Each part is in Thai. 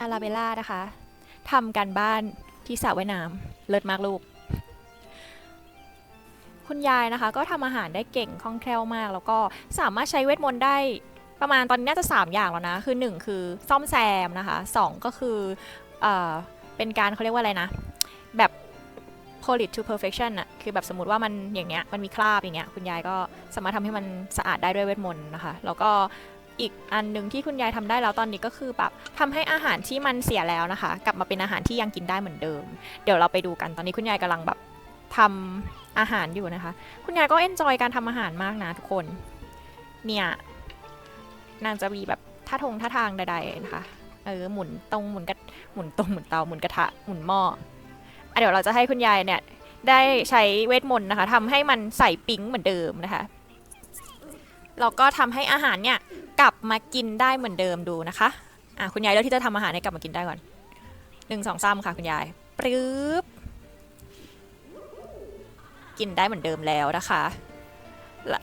อาราเบล่านะคะทำการบ้านที่สระว่ายน้ำเลิศมากลูก คุณยายนะคะ ก็ทำอาหารได้เก่งคล่องแคล่วมาก แล้วก็สามารถใช้เวทมนต์ได้ประมาณตอนนี้น่าจะ 3 อย่างแล้วนะ คือ 1 คือซ่อมแซมนะคะ 2 ก็คือเออเป็นการเขาเรียกว่าอะไรนะ แบบ polish to perfection อะคือแบบสมมติว่ามันอย่างเงี้ยมันมีคราบอย่างเงี้ยคุณยายก็สามารถทำให้มันสะอาดได้ด้วยเวทมนต์นะคะ แล้วก็ อีกอันหนึ่งที่คุณยายทำได้แล้วตอนนี้ก็คือแบบทำให้อาหารที่มันเสียแล้วนะคะ กลับมาเป็นอาหารที่ยังกินได้เหมือนเดิม เดี๋ยวเราไปดูกันตอนนี้คุณยายกำลังแบบทำอาหารอยู่นะคะ คุณยายก็เอนจอยการทำอาหารมากนะทุกคน เนี่ยนางจะมีแบบท่าทงท่าทางใดๆนะคะเออหมุนตรงหมุนกระหมุนตรงหมุนเตาหมุนกระทะหมุนหม้ออเดี๋ยวเราจะให้คุณยายเนี่ยได้ใช้เวทมนต์นะคะทำให้มันใส่ปิ๊งเหมือนเดิมนะคะแล้วก็ทำให้อาหารเนี่ย กลับมากินได้เหมือนเดิมดูนะคะอะคุณยายเลือกที่จะทำอาหารให้กลับมากินได้ก่อนหนึ่งสองสามค่ะคุณยายปรึ๊บกินได้เหมือนเดิมแล้วนะคะแล้ว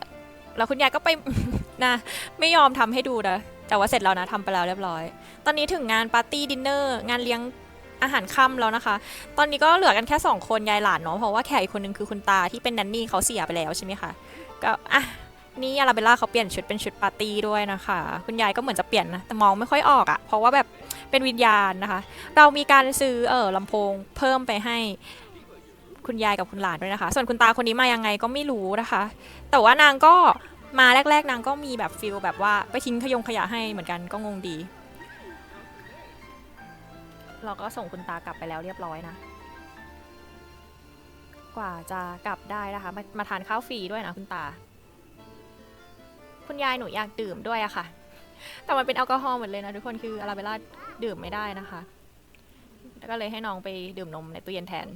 แล้วคุณยายก็ไป นะไม่ยอมทำให้ดูนะแต่ว่าเสร็จแล้วนะทำไปแล้วเรียบร้อย ตอนนี้ถึงงานปาร์ตี้ดินเนอร์งานเลี้ยงอาหารค่ำแล้วนะคะ ตอนนี้ก็เหลือกันแค่2คนยายหลานเนาะเพราะว่าแขกอีกคนนึงคือคุณตาที่เป็นแนนนี่เขาเสียไปแล้วใช่ไหมคะก็อะ นี่อาราเบลล่าเขาเปลี่ยนชุดเป็นชุดปาร์ตี้ด้วยนะคะ คุณยายก็เหมือนจะเปลี่ยนนะ แต่มองไม่ค่อยออกอะ่ะ เพราะว่าแบบเป็นวิญญาณนะคะ เรามีการซื้อเออลำโพงเพิ่มไปให้คุณยายกับคุณหลานด้วยนะคะ ส่วนคุณตาคนนี้มายังไงก็ไม่รู้นะคะ แต่ว่านางก็มาแรก ๆ นางก็มีแบบฟิลแบบว่าไปทิ้งขยงขยะให้เหมือนกันก็งงดี เราก็ส่งคุณตากลับไปแล้วเรียบร้อยนะ กว่าจะกลับได้นะคะ มามาทานข้าวฟรีด้วยนะคุณตา คุณยายหนูอยากดื่มด้วยอะค่ะ แต่มันเป็นแอลกอฮอล์หมดเลยนะทุกคนคืออาราเบล่าดื่มไม่ได้นะคะ แล้วก็เลยให้น้องไปดื่มนมในตู้เย็นแทน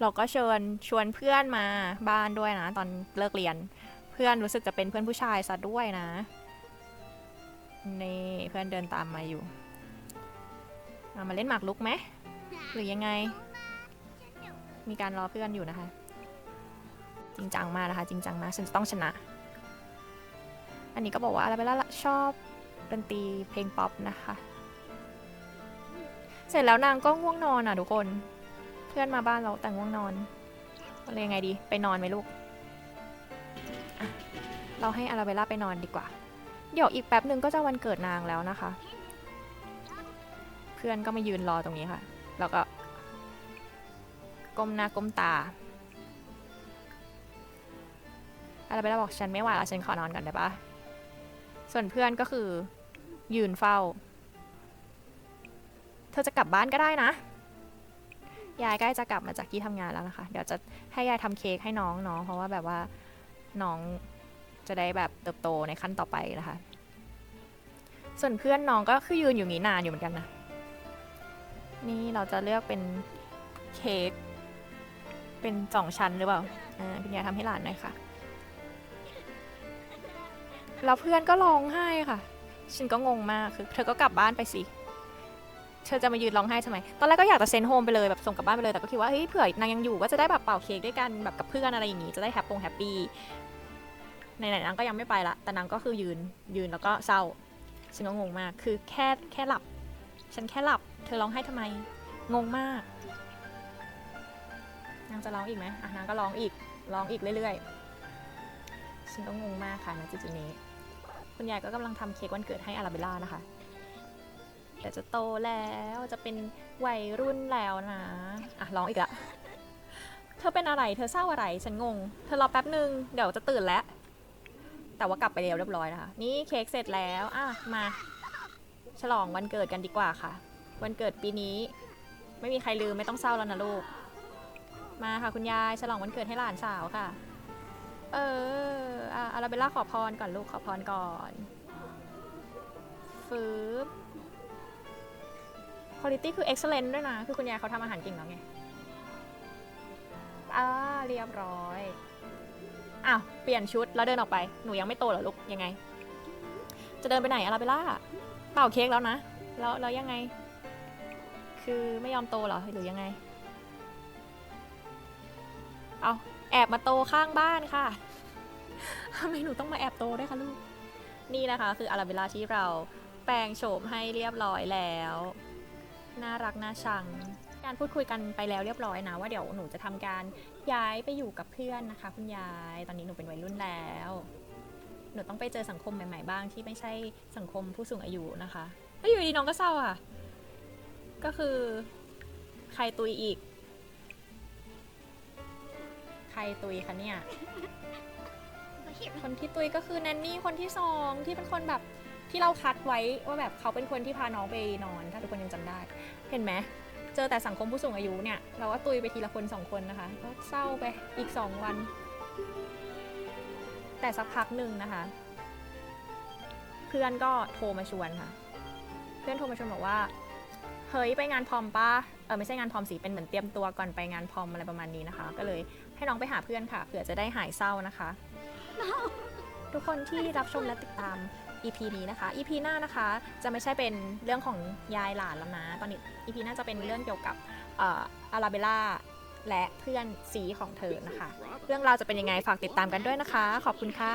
เราก็เชิญชวนเพื่อนมาบ้านด้วยนะ ตอนเลิกเรียน เพื่อนรู้สึกจะเป็นเพื่อนผู้ชายซะด้วยนะ นี่เพื่อนเดินตามมาอยู่เอามาเล่นหมากรุกไหมหรือยังไง มีการรอเพื่อนอยู่นะคะ จริงจังมากนะคะ จริงจังมากฉันจะต้องชนะ อันนี้ก็บอกว่าอะไรไปแล้วล่ะชอบดนตรีเพลงป๊อปนะคะ เสร็จแล้วนางก็ง่วงนอนอะทุกคน เพื่อนมาบ้านเราแต่ง่วงนอนอะไรยังไงดี ไปนอนไหมลูก เราให้อาราเบลล่าไปนอนดีกว่า เดี๋ยวอีกแป๊บหนึ่งก็จะวันเกิดนางแล้วนะคะ เพื่อนก็มายืนรอตรงนี้ค่ะ แล้วก็ก้มหน้าก้มตาอาราเบลล่าบอกฉันไม่ไหวแล้วฉันขอนอนก่อนได้ปะ ส่วนเพื่อนก็คือยืนเฝ้า เธอจะกลับบ้านก็ได้นะ ยายใกล้จะกลับมาจากที่ทำงานแล้วนะคะ เดี๋ยวจะให้ยายทำเค้กให้น้องเนาะเพราะว่าแบบว่าน้องจะได้แบบเติบโตในขั้นต่อไปนะคะ ส่วนเพื่อนน้องก็คือยืนอยู่นี้นานอยู่เหมือนกันนะ นี่เราจะเลือกเป็นเค้กเป็นสองชั้นหรือเปล่า อ่าคุณยายทำให้หลานหน่อยค่ะ แล้วเพื่อนก็ร้องไห้ค่ะ ฉันก็งงมากคือ เธอก็กลับบ้านไปสิ เธอจะมายืนร้องไห้ทำไม ตอนแรกก็อยากจะเซนโฮมไปเลยแบบส่งกลับบ้านไปเลยแต่ก็คิดว่าเฮ้ยเผื่อนางยังอยู่ก็จะได้แบบเป่าเค้กด้วยกันแบบกับเพื่อนอะไรอย่างงี้จะได้แฮปปงแฮปปี้ไหนๆนางก็ยังไม่ไปละแต่นางก็คือยืนยืนแล้วก็เศร้าฉันก็งงมากคือแค่แค่หลับ ฉันแค่หลับ เธอร้องไห้ทำไม งงมาก นางจะร้องอีกไหมอะนางก็ร้องอีกร้องอีกเรื่อยๆฉันก็งงมากค่ะณจุดนี้ คุณยายก็กำลังทำเค้กวันเกิดให้อาราเบลล่านะคะเดี๋ยวจะโตแล้วจะเป็นวัยรุ่นแล้วนะ อะร้องอีกละ เธอเป็นอะไรเธอเศร้าอะไรฉันงง เธอรอแป๊บหนึ่งเดี๋ยวจะตื่นแล้ว แต่ว่ากลับไปเร็วเรียบร้อยนะคะ นี่เค้กเสร็จแล้วอะมา ฉลองวันเกิดกันดีกว่าค่ะ วันเกิดปีนี้ ไม่มีใครลืมไม่ต้องเศร้าแล้วนะลูก มาค่ะคุณยายฉลองวันเกิดให้หลานสาวค่ะ เอออะอาราเบลล่าขอพรก่อนลูกขอพรก่อนฟืบ quality คือ excellent ด้วยนะ คือคุณยายเขาทำอาหารเก่งแล้วไงอ่าเรียบร้อยอ้าวเปลี่ยนชุดแล้วเดินออกไป หนูยังไม่โตเหรอลูก ยังไง จะเดินไปไหนอาราเบลล่าเป่าเค้กแล้วนะ แล้วแล้วยังไง คือไม่ยอมโตเหรอหรือยังไง เอาแอบมาโตข้างบ้านค่ะทำไมหนูต้องมาแอบโตด้วยคะลูก นี่นะคะ คืออาราเบลล่าที่เราแปลงโฉมให้เรียบร้อยแล้ว น่ารักน่าชัง การพูดคุยกันไปแล้วเรียบร้อยนะ ว่าเดี๋ยวหนูจะทำการย้ายไปอยู่กับเพื่อนนะคะ คุณยาย ตอนนี้หนูเป็นวัยรุ่นแล้ว หนูต้องไปเจอสังคมใหม่ ๆ บ้างที่ไม่ใช่สังคมผู้สูงอายุนะคะแล้วอยู่ดีน้องก็เศร้าอะ ก็คือใครตุยอีก ใครตุยคะเนี่ย คนที่ตุยก็คือแนนนี่คนที่สองที่เป็นคนแบบที่เราคัดไว้ว่าแบบเขาเป็นคนที่พาน้องไปนอน ถ้าทุกคนยังจำได้ เห็นไหมเจอแต่สังคมผู้สูงอายุเนี่ย เราก็ตุยไปทีละคนสองคนนะคะ ก็เศร้าไปอีกสองวัน แต่สักพักหนึ่งนะคะ เพื่อนก็โทรมาชวนค่ะ เพื่อนโทรมาชวนบอกว่า เฮ้ยไปงานพรอมป้าเอไม่ใช่งานพรอมสิเป็นเหมือนเตรียมตัวก่อนไปงานพรอมอะไรประมาณนี้นะคะ ก็เลยให้น้องไปหาเพื่อนค่ะเผื่อจะได้หายเศร้านะคะ ทุกคนที่รับชมและติดตาม EP นี้นะคะ EP หน้านะคะจะไม่ใช่เป็นเรื่องของยายหลานแล้วนะ ตอนนี้ EP หน้าจะเป็นเรื่องเกี่ยวกับอาราเบล่าและเพื่อนสีของเธอนะคะ เรื่องราวจะเป็นยังไงฝากติดตามกันด้วยนะคะ ขอบคุณค่ะ